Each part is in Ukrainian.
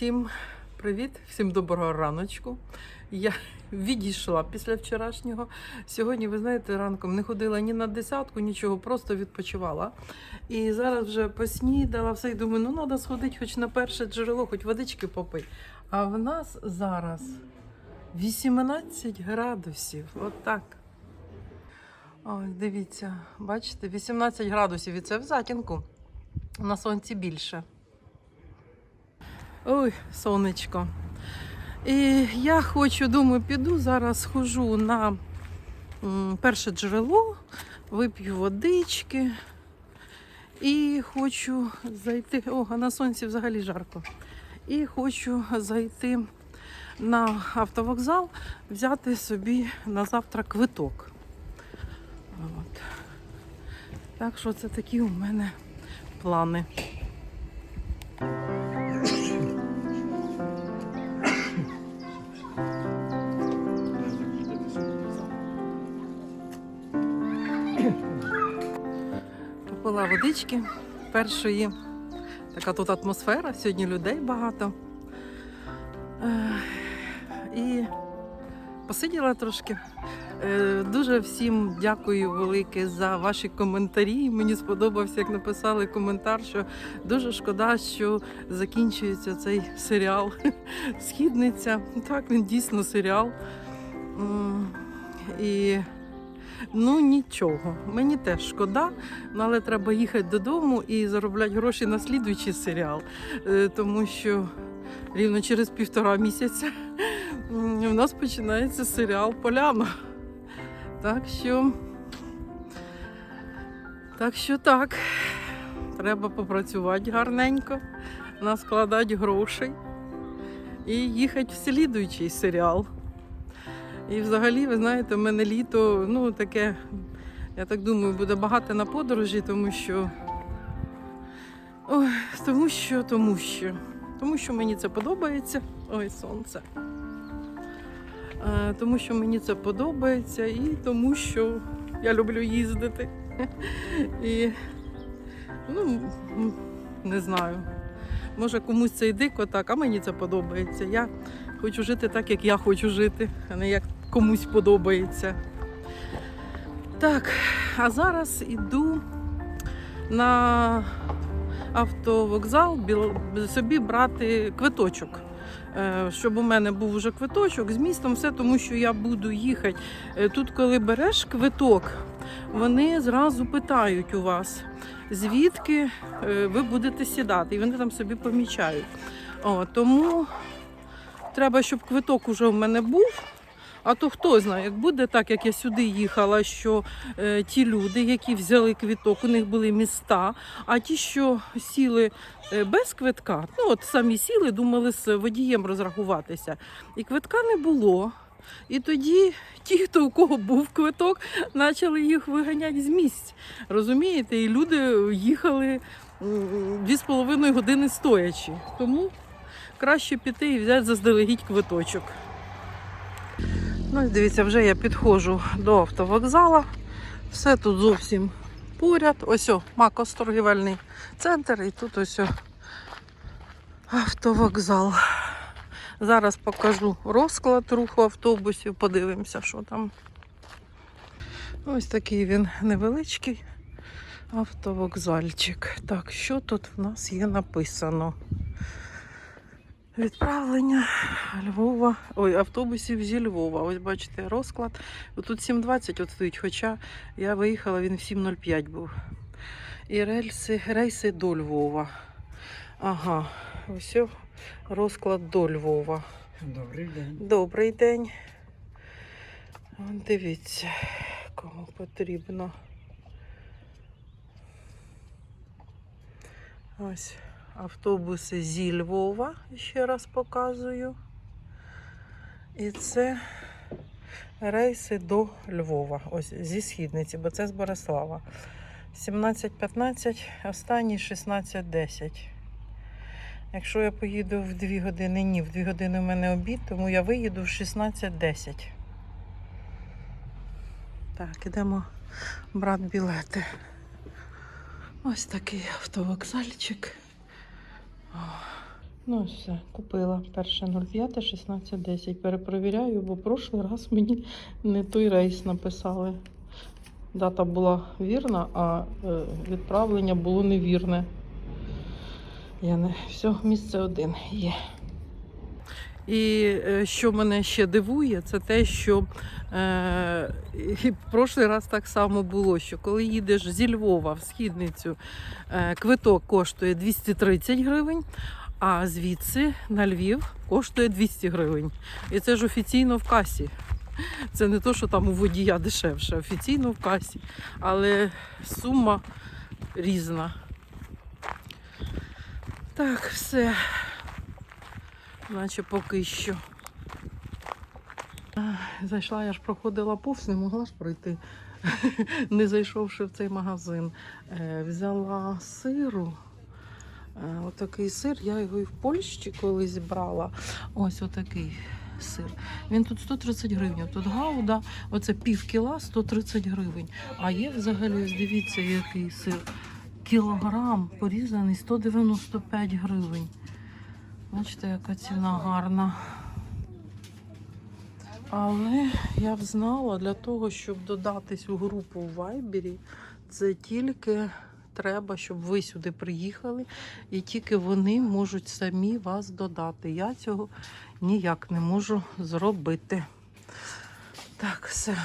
Всім привіт, всім доброго раночку. Я відійшла після вчорашнього. Сьогодні, ви знаєте, ранком не ходила ні на десятку, нічого, просто відпочивала. І зараз вже поснідала, все і думаю, ну треба сходити хоч на перше джерело, хоч водички попити. А в нас зараз 18 градусів. Отак. Ось, дивіться, бачите, 18 градусів і це в затінку. На сонці більше. Ой, сонечко. І я хочу, думаю, піду зараз схожу на перше джерело, вип'ю водички і хочу зайти. О, а на сонці взагалі жарко. І хочу зайти на автовокзал, взяти собі на завтра квиток. От. Так що це такі у мене плани. Водички першої. Така тут атмосфера, сьогодні людей багато. І посиділа трошки. Е, Дуже всім дякую велике за ваші коментарі. Мені сподобався, як написали коментар, що дуже шкода, що закінчується цей серіал Східниця. Так, він дійсно серіал. І ну нічого, мені теж шкода, але треба їхати додому і заробляти гроші на слідуючий серіал, Е, тому що рівно через півтора місяця у нас починається серіал Поляна. Так що, так що так, треба попрацювати гарненько, наскладати грошей і їхати в слідуючий серіал. І взагалі, ви знаєте, в мене літо, ну таке, я так думаю, буде багато на подорожі, тому що. Ой, тому що, тому що. Тому що мені це подобається. Ой, сонце. Е, тому що мені це подобається і тому що я люблю їздити. І ну, не знаю. Може комусь це й дико так, а мені це подобається. Я хочу жити так, як я хочу жити, а не як комусь подобається. Так, а зараз іду на автовокзал собі брати квиточок. Е, Щоб у мене був вже квиточок з містом, все тому що я буду їхати. Е, Тут, коли береш квиток, вони зразу питають у вас, звідки е, ви будете сідати, і вони там собі помічають. О, тому треба, щоб квиток уже в мене був. А то хто знає, як буде так, як я сюди їхала, що е, ті люди, які взяли квиток, у них були міста, а ті, що сіли е, без квитка, ну от самі сіли, думали з водієм розрахуватися. І квитка не було. І тоді ті, хто у кого був квиток, почали їх виганяти з місць. Розумієте? І люди їхали м, дві з половиною години стоячи. Тому краще піти і взяти заздалегідь квиточок. Ну, дивіться, вже я підходжу до автовокзала. Все тут зовсім поряд. Ось о, Макос торгівельний центр, і тут ось о, автовокзал. Зараз покажу розклад руху автобусів, подивимося, що там. Ось такий він невеличкий автовокзальчик. Так, що тут в нас є написано? Відправлення Львова, ой, автобусів зі Львова. Ось бачите, розклад. Тут 7.20 от стоїть, хоча я виїхала, він в 7.05 був. І рельси, рейси до Львова. Ага, ось розклад до Львова. Добрий день. Добрий день. Дивіться, кому потрібно. Ось автобуси зі Львова, ще раз показую. І це рейси до Львова, ось зі східниці, бо це з Борислава. 17.15, останній 16.10. Якщо я поїду в 2 години, ні, в 2 години у мене обід, тому я виїду в 16.10. Так, ідемо брати білети. Ось такий автовокзальчик. Ну, все, купила. Перше 05, 16.10. Перепровіряю, бо прошлий раз мені не той рейс написали. Дата була вірна, а е, відправлення було невірне. Я не все, місце один є. І е, що мене ще дивує, це те, що е, і в прошлий раз так само було, що коли їдеш зі Львова в східницю, е, квиток коштує 230 гривень, а звідси на Львів коштує 200 гривень. І це ж офіційно в касі. Це не то, що там у водія дешевше, офіційно в касі. Але сума різна. Так, все. Наче поки що. Зайшла, я ж проходила повз, не могла ж пройти, не зайшовши в цей магазин. Е, Взяла сиру. Е, Отакий сир, я його і в Польщі колись брала. Ось отакий сир. Він тут 130 гривень. Тут гауда, оце пів кіла 130 гривень. А є взагалі, дивіться, який сир. Кілограм порізаний 195 гривень. Бачите, яка ціна гарна. Але я б знала, для того, щоб додатись у групу в Вайбері, це тільки треба, щоб ви сюди приїхали, і тільки вони можуть самі вас додати. Я цього ніяк не можу зробити. Так, все,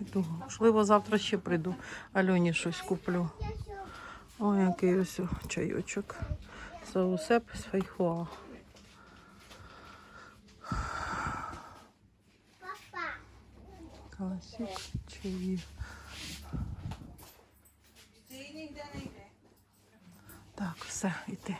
йду. Можливо, завтра ще прийду. Альоні щось куплю. Ой, який ось чайочок. Саусеп з фейхоа. Класик чаї. Так, все, йти.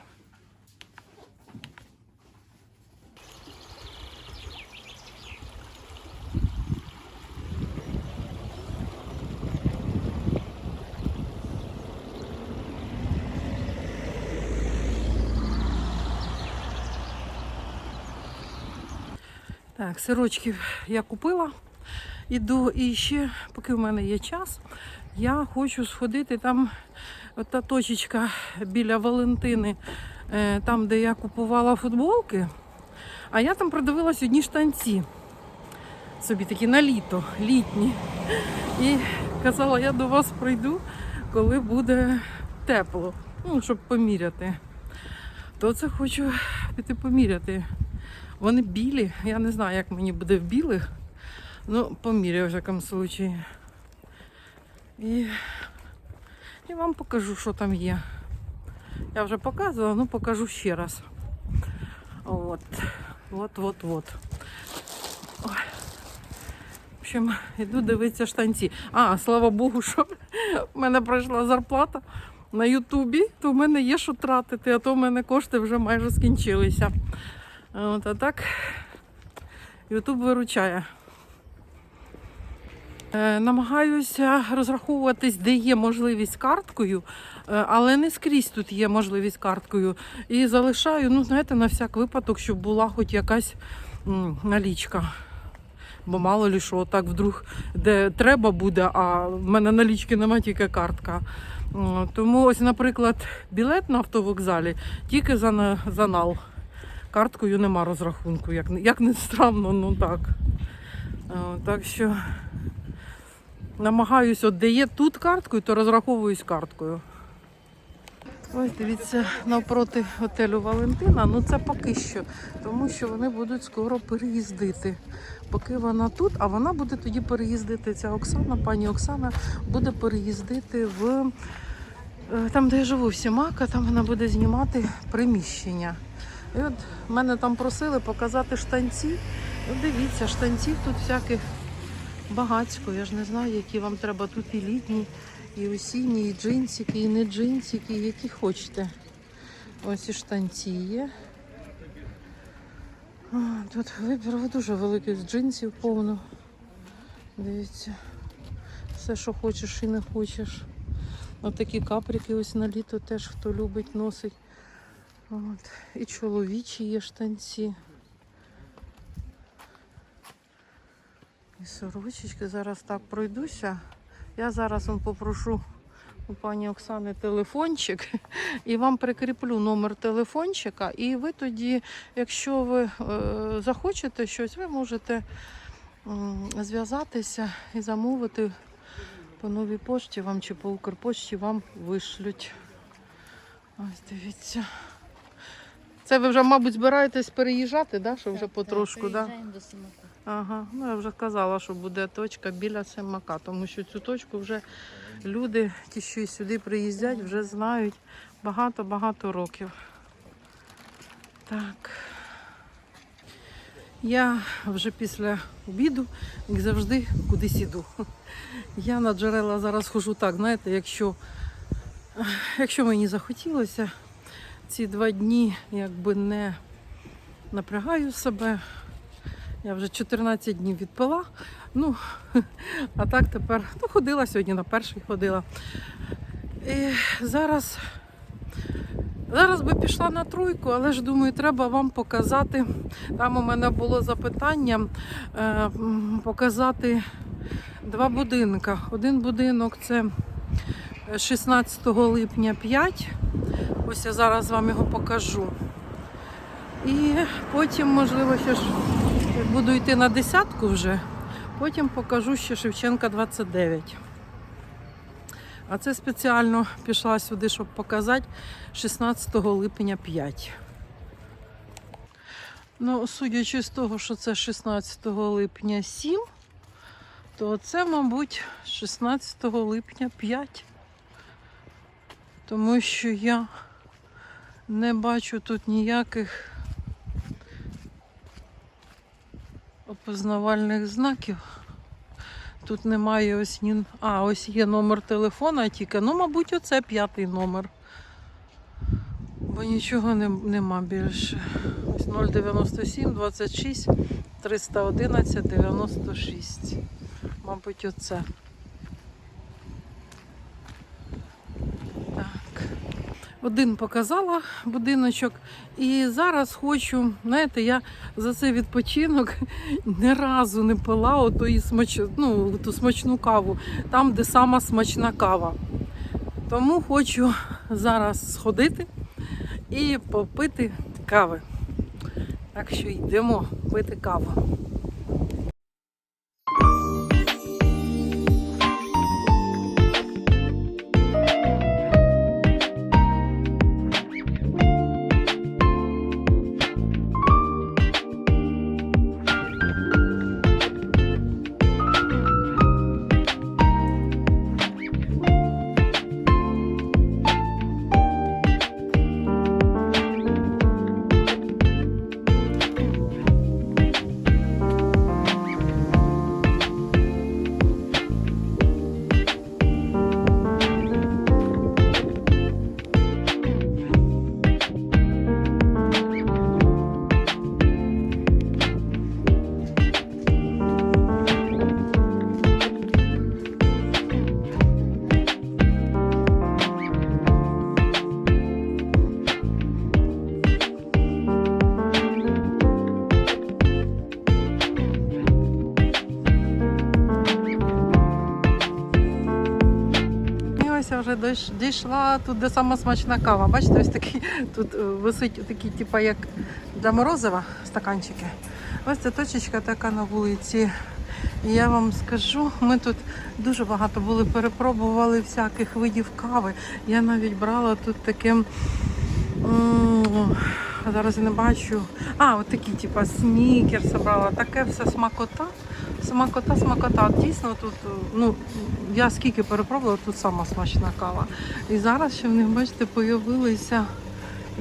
Так, сирочків я купила. Іду і ще, поки в мене є час, я хочу сходити там, от та точечка біля Валентини, е, там, де я купувала футболки. А я там продивилась одні штанці. Собі такі на літо, літні. І казала, я до вас прийду, коли буде тепло, ну, щоб поміряти. То це хочу піти поміряти. Вони білі, я не знаю, як мені буде в білих. Ну, поміряю в всякому случаї. І, і вам покажу, що там є. Я вже показувала, ну покажу ще раз. От. От, от, от. Ой. В общем, йду дивитися штанці. А, слава Богу, що в мене пройшла зарплата на Ютубі, то в мене є що тратити, а то в мене кошти вже майже скінчилися. От, а так, Ютуб виручає. Е, Намагаюся розраховуватись, де є можливість карткою, е, але не скрізь тут є можливість карткою. І залишаю, ну, знаєте, на всяк випадок, щоб була хоч якась налічка. Бо мало ли що, так вдруг де треба буде, а в мене налічки немає, тільки картка. Тому ось, наприклад, білет на автовокзалі тільки за, за нал. Карткою нема розрахунку, як, як не странно, ну так. Так що намагаюся, от де є тут карткою, то розраховуюсь карткою. Ось дивіться, навпроти готелю Валентина. Ну це поки що, тому що вони будуть скоро переїздити. Поки вона тут, а вона буде тоді переїздити. Ця Оксана, пані Оксана, буде переїздити в е, там, де я живу, в Сімака, там вона буде знімати приміщення. І от мене там просили показати штанці. Ну, дивіться, штанців тут всяких багацько. Я ж не знаю, які вам треба тут і літні, і осінні, і джинсики, і не джинсики, які хочете. Ось і штанці є. Тут вибір дуже великий з джинсів повно. Дивіться. Все, що хочеш і не хочеш. Ось такі каприки ось на літо теж хто любить, носить. От. І чоловічі є штанці. І сорочечки. Зараз так пройдуся. Я зараз вам попрошу у пані Оксани телефончик, і вам прикріплю номер телефончика, і ви тоді, якщо ви е, захочете щось, ви можете зв'язатися і замовити по новій пошті вам чи по Укрпошті вам вишлють. Ось дивіться. Це ви вже, мабуть, збираєтесь переїжджати, да? що вже потрошку, да? До Симака. Ага, ну я вже казала, що буде точка біля Семака, тому що цю точку вже люди, ті, що сюди приїздять, вже знають багато-багато років. Так. Я вже після обіду, як завжди, кудись іду. Я на джерела зараз хожу так, знаєте, якщо, якщо мені захотілося, ці два дні якби не напрягаю себе, я вже 14 днів відпила. Ну, а так тепер ну, ходила сьогодні на перший ходила. І зараз, зараз би пішла на тройку, але ж думаю, треба вам показати. Там у мене було запитання е, показати два будинки. Один будинок це 16 липня 5. Ось я зараз вам його покажу. І потім, можливо, ще ж буду йти на десятку вже, потім покажу ще Шевченка 29. А це спеціально пішла сюди, щоб показати 16 липня 5. Ну, судячи з того, що це 16 липня 7, то це, мабуть, 16 липня 5. Тому що я не бачу тут ніяких опознавальних знаків. Тут немає ось ні. А, ось є номер телефона тільки. Ну, мабуть, оце п'ятий номер. Бо нічого не, нема більше. Ось 097 26 311 96. Мабуть, оце. Один показала будиночок. І зараз хочу, знаєте, я за цей відпочинок ні разу не пила отої смач... ну, ту смачну каву, там, де сама смачна кава. Тому хочу зараз сходити і попити кави. Так що йдемо пити каву. Дійш- тут, де сама смачна кава. Бачите, ось такий тут е, висить такий, типу, як для морозива стаканчики. Ось ця точечка така на вулиці. І я вам скажу, ми тут дуже багато були, перепробували всяких видів кави. Я навіть брала тут таким. Зараз я не бачу. А, от такі, типу, снікерс брала. Таке все смакота. Смакота, смакота. Дійсно тут, е, ну, я скільки перепробувала, тут сама смачна кава. І зараз ще в них, бачите, появилися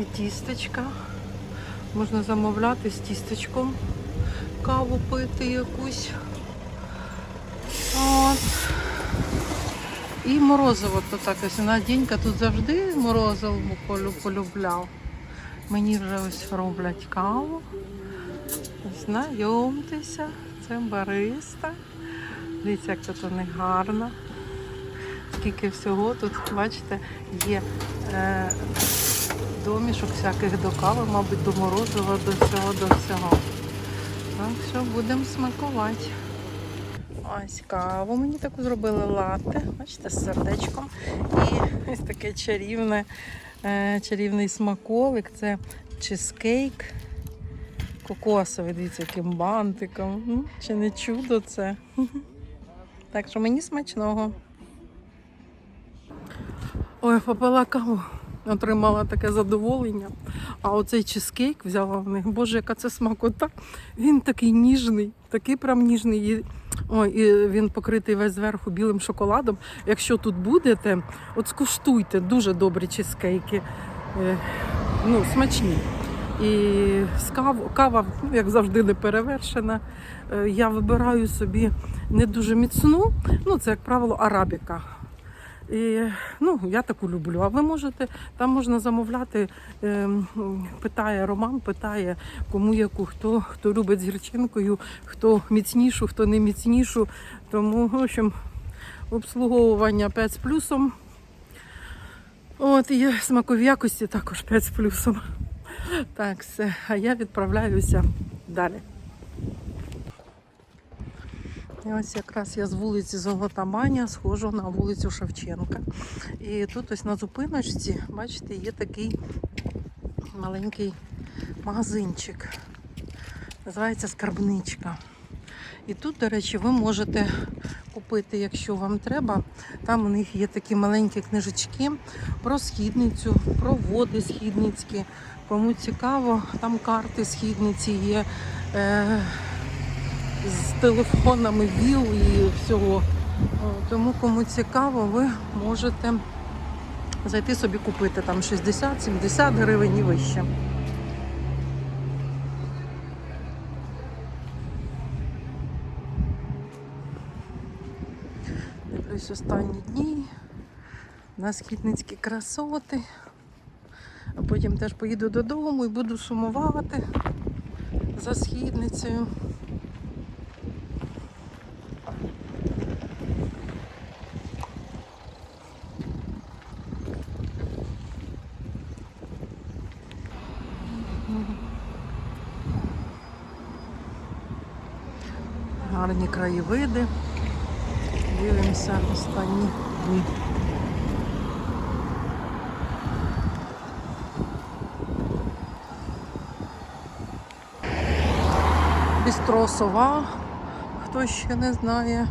і тістечка. Можна замовляти з тістечком каву пити якусь. От. І морозиво тут так ось. Надінька тут завжди морозиво полю- полюбляв. Мені вже ось роблять каву. Знайомтеся, бариста. Дивіться, як тут у гарно. Скільки всього тут, бачите, є е, домішок всяких до кави, мабуть, до морозива, до всього, до всього. Так що будемо смакувати. Ось каву мені таку зробили латте, бачите, з сердечком. І ось таке чарівне, е, чарівний смаколик. Це чизкейк кокосовий, дивіться, яким бантиком. Чи не чудо це? Так що мені смачного. Ой, попила каву, отримала таке задоволення. А оцей чизкейк взяла в них. Боже, яка це смакота. Він такий ніжний, такий прям ніжний. Ой, і він покритий весь зверху білим шоколадом. Якщо тут будете, от скуштуйте дуже добрі чизкейки. Е, ну, смачні. І кав, кава, як завжди, не перевершена. Е, Я вибираю собі не дуже міцну, ну це, як правило, арабіка. І, ну, я таку люблю. А ви можете, там можна замовляти, е, питає Роман, питає, кому яку, хто, хто любить з гірчинкою, хто міцнішу, хто не міцнішу. Тому, в общем, обслуговування 5 з плюсом. От, і смакові якості також 5 з плюсом. Так, все. А я відправляюся далі. І ось якраз я з вулиці Золота Маня схожу на вулицю Шевченка. І тут ось на зупиночці, бачите, є такий маленький магазинчик. Називається скарбничка. І тут, до речі, ви можете купити, якщо вам треба. Там у них є такі маленькі книжечки про східницю, про води східницькі. Кому цікаво, там карти східниці є. Е- з телефонами ВІЛ і всього. Тому кому цікаво, ви можете зайти собі купити там 60-70 гривень і вище. Дивлюсь останні дні на східницькі красоти. А потім теж поїду додому і буду сумувати за східницею. Гарні краєвиди. Дивимося останні дні. Бістро сова, хто ще не знає.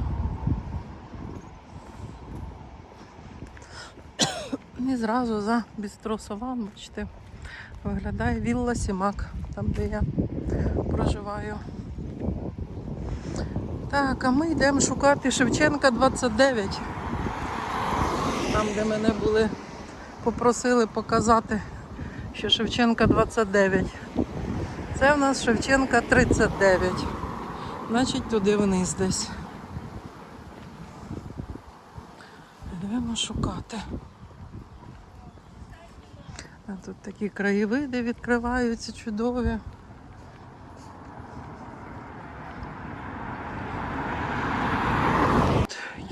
І зразу за бістро сова, бачите, виглядає вілла Сімак, там де я проживаю. Так, а ми йдемо шукати Шевченка 29. Там, де мене були, попросили показати, що Шевченка 29. Це в нас Шевченка 39. Значить, туди вниз десь. Йдемо шукати. А тут такі краєвиди відкриваються чудові.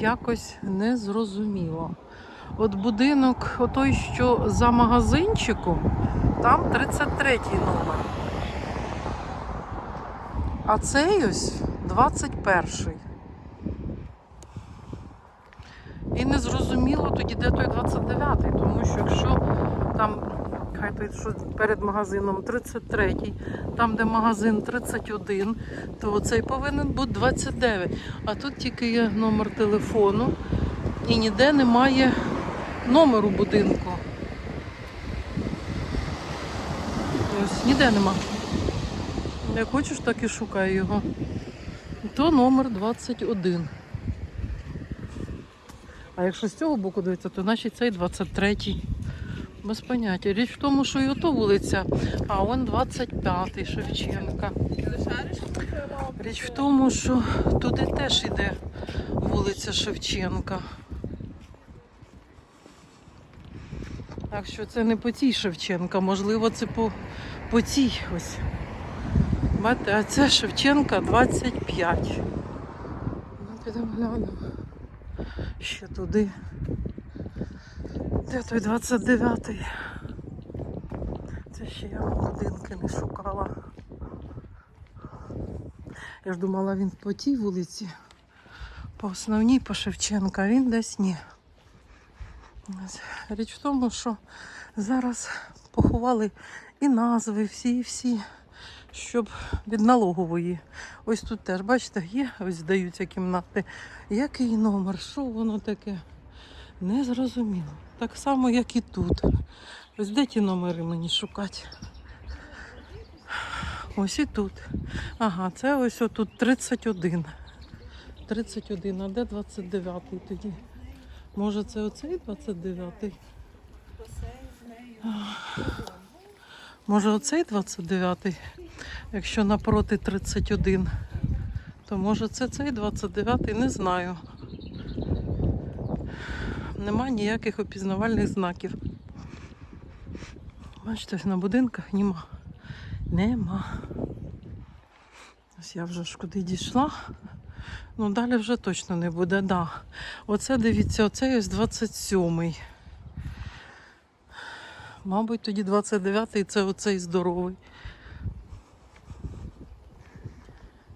Якось не зрозуміло. От будинок, отой, що за магазинчиком, там 33-й номер. А цей ось 21-й. І не зрозуміло тоді, де той 29-й, тому що якщо там, хай той що перед магазином 33-й, там, де магазин 31, то цей повинен бути 29. А тут тільки є номер телефону і ніде немає номеру будинку. Ось ніде нема. Як хочеш, так і шукай його. То номер 21. А якщо з цього боку дивитися, то значить цей 23-й. Без поняття. Річ в тому, що і ото вулиця, а он 25-й Шевченка. Річ в тому, що туди теж йде вулиця Шевченка. Так що це не по цій Шевченка, можливо, це по, по цій ось. Бачите, а це Шевченка 25. Ну, підемо глянемо. Ще туди. Де той 29-й? Це ще я будинки не шукала. Я ж думала, він по тій вулиці. По основній по Шевченка, він десь ні. Річ в тому, що зараз поховали і назви, всі, і всі, щоб від налогової. Ось тут теж, бачите, є, ось здаються кімнати. Який номер? Що воно таке? Не зрозуміло. Так само, як і тут. Ось де ті номери мені шукати? Ось і тут. Ага, це ось отут 31. 31, а де 29 тоді? Може це оцей 29? Може оцей 29? Якщо напроти 31, то може це цей 29, не знаю. Нема ніяких опізнавальних знаків. Бачите, на будинках нема. Нема. Ось я вже ж куди дійшла. Ну, далі вже точно не буде, да. Оце дивіться, оце ось 27-й. Мабуть, тоді 29-й це оцей здоровий.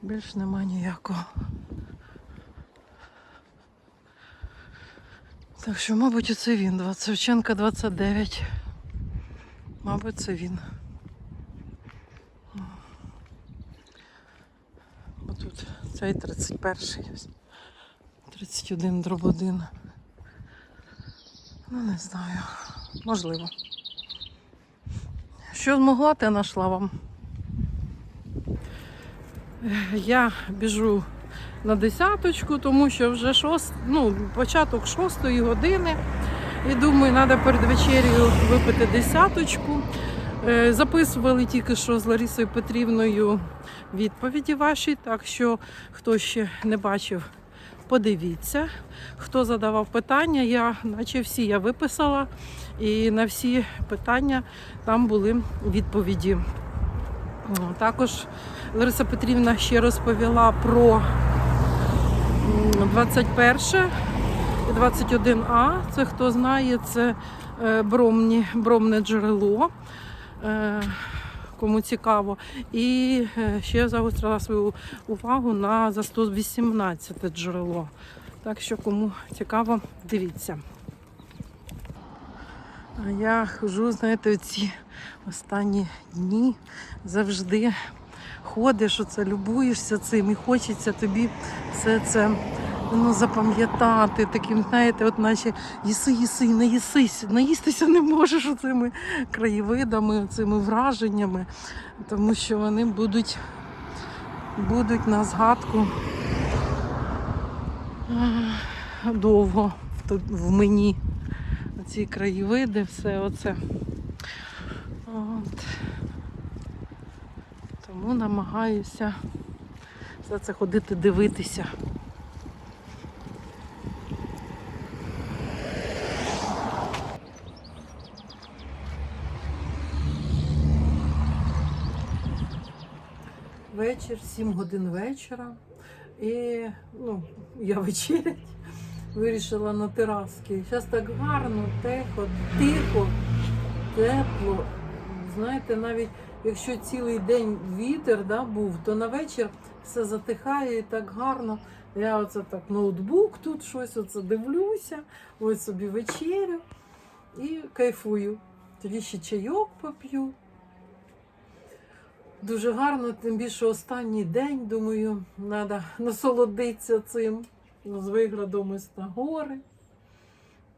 Більш нема ніякого. Так що, мабуть, оце він. 20 Шевченка 29. Мабуть, це він. Бо тут цей 31-й. 31 дроб 1. Ну, не знаю. Можливо. Що змогла, те знайшла вам. Я біжу на десяточку, тому що вже шост, ну, початок шостої години. І думаю, треба перед вечерею випити десяточку. Е, Записували тільки що з Ларисою Петрівною відповіді ваші, так що хто ще не бачив, подивіться. Хто задавав питання, я, наче всі я виписала, і на всі питання там були відповіді. Також Лариса Петрівна ще розповіла про м, 21 і 21А. Це хто знає, це е, бромні, бромне джерело. Е, Кому цікаво. І е, ще загострила свою увагу на за 118 джерело. Так що, кому цікаво, дивіться. Я хожу, знаєте, ці останні дні завжди ходиш, оце любуєшся цим і хочеться тобі все це ну, запам'ятати. Таким, знаєте, от наче їси, їси, наїсись, наїстися не можеш оцими краєвидами, цими враженнями, тому що вони будуть, будуть на згадку довго в мені. Ці краєвиди, все оце. От. Тому намагаюся все це ходити дивитися. Вечір, 7 годин вечора. І ну, я вечерять вирішила на тераски. Зараз так гарно, тихо, тихо, тепло. Знаєте, навіть якщо цілий день вітер да, був, то на вечір все затихає і так гарно. Я оце так ноутбук тут щось оце дивлюся, ось собі вечерю і кайфую. Тоді ще чайок поп'ю. Дуже гарно, тим більше останній день, думаю, треба насолодитися цим з виглядом із на гори.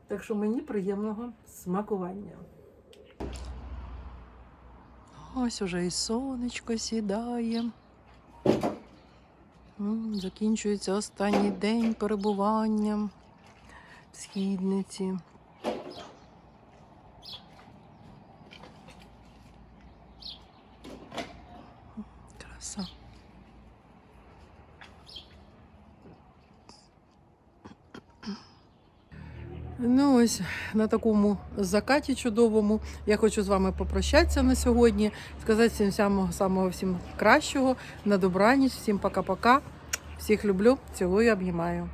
Так що мені приємного смакування. Ось уже і сонечко сідає. Закінчується останній день перебування в східниці. Ну ось на такому закаті чудовому я хочу з вами попрощатися на сьогодні, сказати всім самого, самого всім кращого, на добраніч, всім пока-пока. Всіх люблю, цілую, обіймаю.